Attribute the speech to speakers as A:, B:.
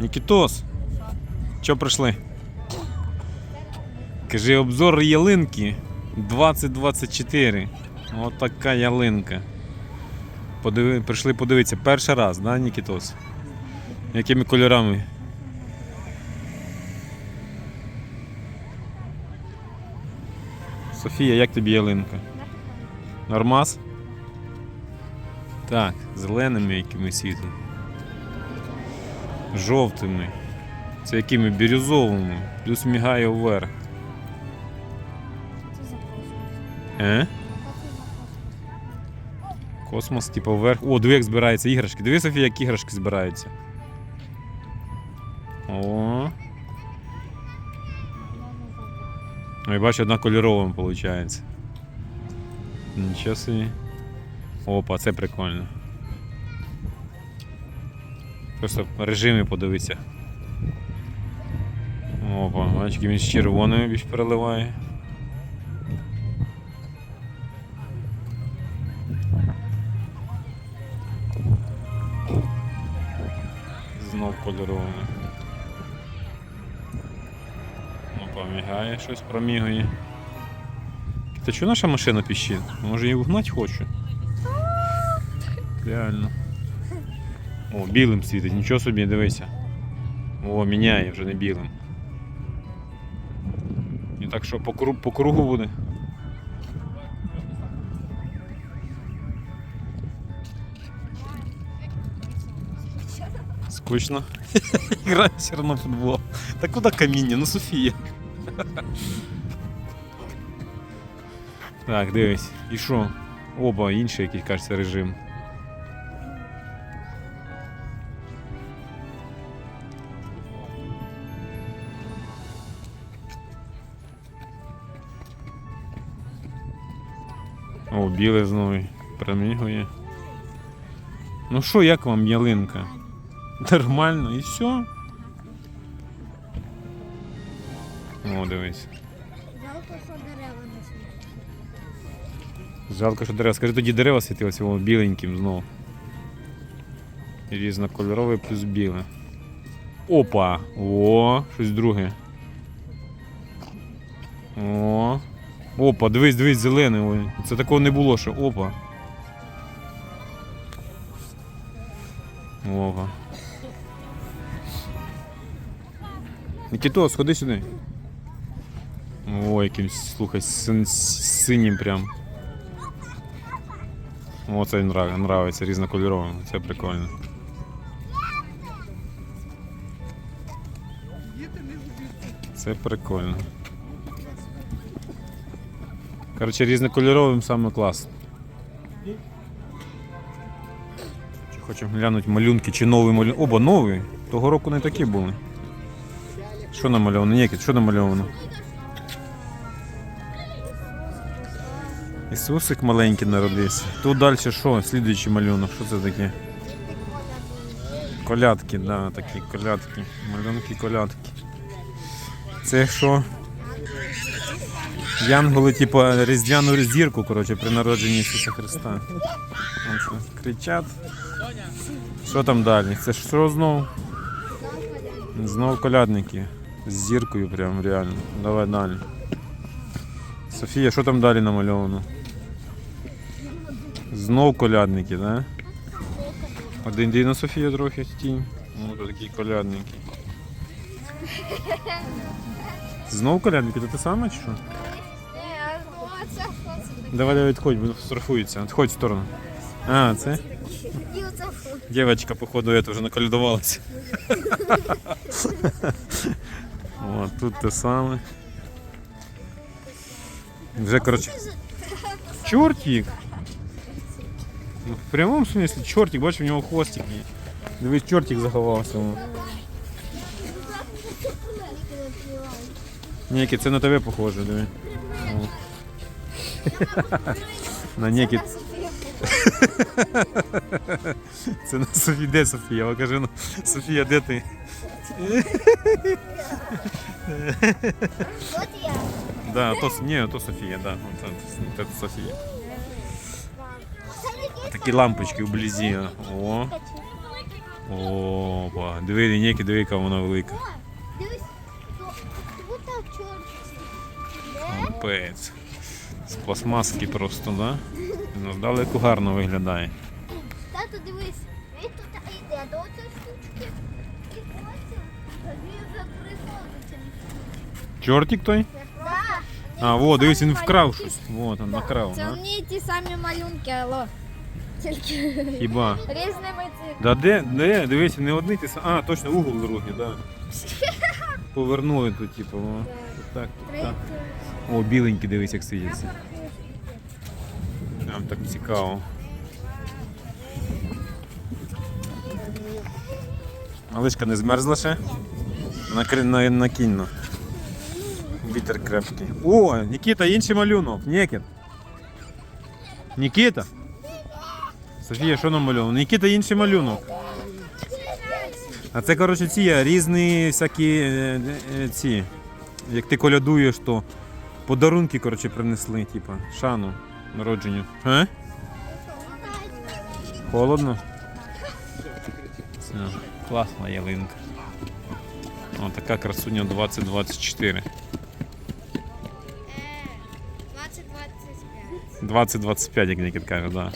A: Нікітос. Що прийшли? Кажи, обзор ялинки 2024. От така ялинка. Подиви, прийшли подивитися перший раз, да, Нікітос? Якими кольорами? Софія, як тобі ялинка? Нормас? Так, зеленими якимись світло. Жовтими. Це якими бірюзовими. Плюс мігає вверх. Е? Космос, типу, вверх. О, диви, як збираються іграшки. Диви, Софія, як іграшки збираються. О. Ну і бачу, одна кольоровим виходить. Нічого собі. Опа, це прикольно. Просто режими подивися. Опа, бачиш, він з червоною більш переливає. Знов кольоровими. Опа, мігає щось промігує. Та чого наша машина піщить? Може її угнати хочу? Реально. О, білим світить, нічого собі, дивися. О, міняє вже не білим. І так що по, кру- по кругу буде. Скучно. Играю все равно в футбол. Да куда каміння? Ну Софія. Так, дивись. І що? Оба, інший якийсь, кажеться, режим. О, біле знову промігує. Ну що, як вам ялинка? Нормально і все. О, дивись.
B: Жалко, що дерева не світять.
A: Жалко, що дерева. Скажи, тоді дерева світилися о, біленьким знову. Різнокольорове плюс біле. Опа! О, щось друге. О. Опа, дивись, дивись, зелений. Ой. Це такого не було ще. Опа. Опа. Нікіто, сходи сюди. О, якимсь, слухай, син, синім прям. О, це нравиться різнокольоровим. Це прикольно. Це прикольно. Коротше, різнокольоровим саме клас. Хочемо глянути малюнки, чи новий малюнок. Оба нові. Того року не такі були. Що намальовано? Ніякі, що намальовано? Ісусик маленький народився. Тут далі що? Слідуючий малюнок. Що це таке? Колядки, да, такі колядки. Малюнки колядки. Це що? Янголи, типу, різдвяну зірку, коротше, при народженні Ісуса Христа. Оце, кричать. Що там далі? Це що знову? Знову колядники. З зіркою прям реально. Давай далі. Софія, що там далі намальовано? Знов колядники, да? Один день на Софія трохи тінь. Ну, то такі колядники. Знов колядники, то те саме чи що? Давай, давай, відходь, бо штрафується. Відходь в сторону. А, це? Дівчинка, походу, это вже наколядувалася. О, тут те саме. Вже, коротше, чортик. Ну, В прямому смысле чортик, бачиш, у нього хвостик є. Дивись, чортик заховався. о. Нікі, це на тебе похоже, диви. О. На Нікі. Це на Софії, де Софія? Я кажу, ну, Софія, де ти?
B: От я.
A: Да, то, ні, то Софія, да. От, от, це Софія. Такі лампочки вблизі. О, о, ба, диви, ніякі, диви, яка вона велика.
B: О, дивись, то- вот так чорт. Де?
A: Капець. З пластмаски просто, да? Ну, здалеку гарно виглядає.
B: Тато, дивись, він тут йде до цієї штучки. І потім він вже приходить.
A: Чортик той?
B: Да.
A: А, во, дивись, він вкрав щось. Вот, він накрав,
B: Це
A: да?
B: вони ті самі малюнки, алло. Тільки
A: Хіба?
B: різними цими.
A: Да де, де, дивись, не одний ти сам. А, точно, угол другий, да. Повернули тут, типу, так, тут так. О, біленький, дивись, як сидиться. Прям так цікаво. Малишка не змерзла ще? Накри... На... Накинь. ну. Вітер крепкий. О, Нікіта, інший малюнок. Нікіт. Нікіта. Софія, що намальовано? Нікіта інший малюнок. А це, коротше, ці різні всякі е, е, ці. Як ти колядуєш, то подарунки, коротше, принесли, типа, шану народженню. А? Холодно? Все, класна ялинка. О, така красуня 2024.
B: 20-25.
A: 2025, як Нікіт каже, так. Да.